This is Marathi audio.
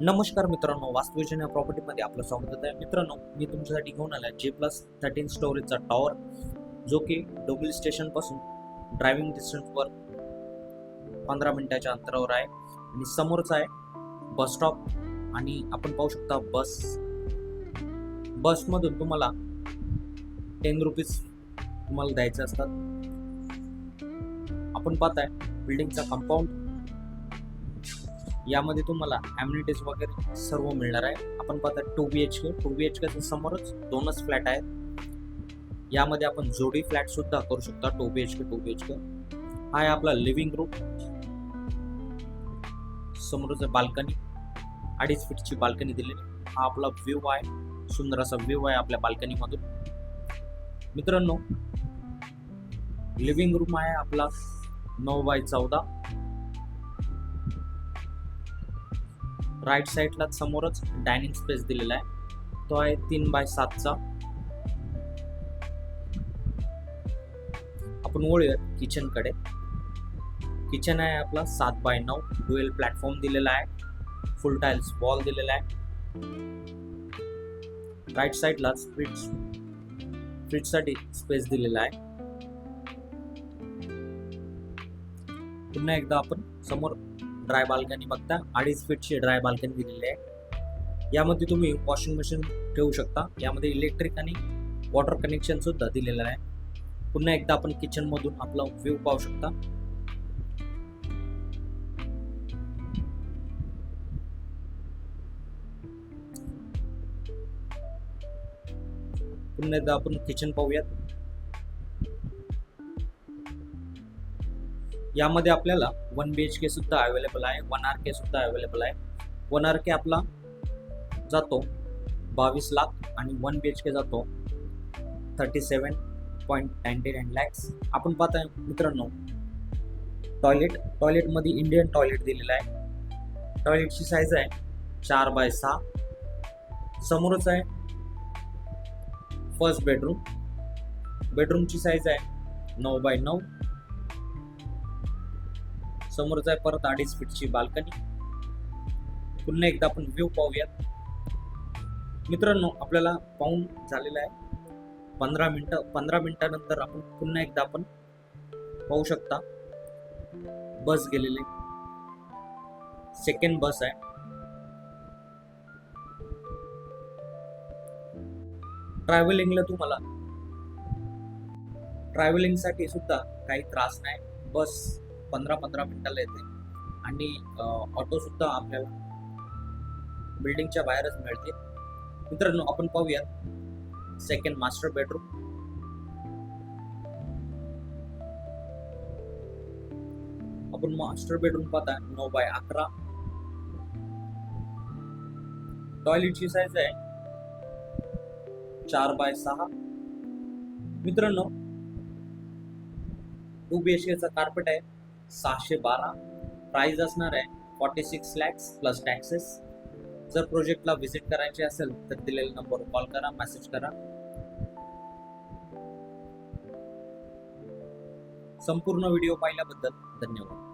नमस्कार मित्रांनो वास्तुविजन या प्रॉपर्टीमध्ये आपलं स्वागत आहे. मित्रांनो मी तुमच्यासाठी घेऊन आला जे प्लस थर्टीन स्टोरेजचा टॉवर जो की डोंबिवली स्टेशनपासून ड्रायव्हिंग डिस्टन्सवर पंधरा मिनिटाच्या अंतरावर आहे. आणि समोरच आहे बस स्टॉप आणि आपण पाहू शकता बस बसमधून तुम्हाला टेन रुपीज तुम्हाला द्यायचे असतात. आपण पाहताय बिल्डिंगचा कंपाऊंड यामध्ये तुम्हाला ॲम्युनिटीज वगैरे सर्व मिळणार आहे. आपण पाहता two B H K two B H केच्या समोरच दोनच फ्लॅट आहेत. यामध्ये आपण जोडी फ्लॅट सुद्धा करू शकता two B H K two B H K हा आहे आपला लिव्हिंग रूम समोरच बाल्कनी अडीच फीटची बाल्कनी दिलेली. हा आपला व्ह्यू आहे. सुंदर असा व्ह्यू आहे आपल्या बाल्कनीमधून मित्रांनो लिव्हिंग रूम आहे आपला नऊ बाय चौदा. राईट साईडला समोरच डायनिंग स्पेस दिलेला आहे. तो आहे तीन बाय सातचा. आपण वळूयात किचनकडे किचन आहे आपला सात बाय नऊ. डुएल प्लॅटफॉर्म दिलेला आहे. फुल टाईल्स वॉल दिलेला आहे. राईट साईडला फ्रिज फ्रिजसाठी स्पेस दिलेला आहे. पुन्हा एकदा आपण समोर ड्राय बाल्कनी बघता. अडीच फीटची ड्राय बाल्कनी दिलेली आहे. यामध्ये तुम्ही वॉशिंग मशीन ठेवू शकता. यामध्ये इलेक्ट्रिक आणि वॉटर कनेक्शन सुद्धा दिलेलं आहे. पुन्हा एकदा आपण किचन मधून आपला व्ह्यू पाहू शकता. पुन्हा एकदा आपण किचन पाहूयात. यामध्ये आपल्याला वन बी एच के सुद्धा अवेलेबल आहे वन आर के सुद्धा अवेलेबल आहे. वन आर के आपला जातो बावीस लाख आणि वन बी एच के जातो thirty seven point ninety nine lakhs आपण पाहताय मित्रांनो टॉयलेट टॉयलेटमध्ये इंडियन टॉयलेट दिलेलं आहे. टॉयलेटची साईज आहे चार बाय सहा. समोरच आहे फर्स्ट बेडरूम बेडरूमची साईज आहे नऊ बाय नऊ. समोरच आहे परत अडीच फीटची बाल्कनी पुन्हा एकदा आपण व्ह्यू पाहूयात. मित्रांनो आपल्याला पाहून झालेलं आहे. पंधरा मिनटं पंधरा मिनटानंतर आपण पुन्हा एकदा आपण पाहू शकता. बस गेलेली. सेकंड बस आहे. ट्रॅव्हलिंगला तुम्हाला ट्रॅव्हलिंगसाठी सुद्धा काही त्रास नाही. बस पंधरा पंधरा मिनिटाला येते. आणि ऑटो सुद्धा आपल्याला बिल्डिंगच्या बाहेरच मिळते. मित्रांनो आपण पाहूयात सेकंड मास्टर बेडरूम आपण मास्टर बेडरूम पाहता नऊ बाय अकरा. टॉयलेटची साईज आहे चार बाय सहा. मित्रांनो टू बी एच केचा कार्पेट आहे. सहाशे बारा. प्राईज असणार आहे forty six lakhs plus taxes जर प्रोजेक्टला व्हिजिट करायचे असेल तर दिलेल्या नंबरवर कॉल करा मेसेज करा. संपूर्ण व्हिडिओ पाहिल्याबद्दल धन्यवाद.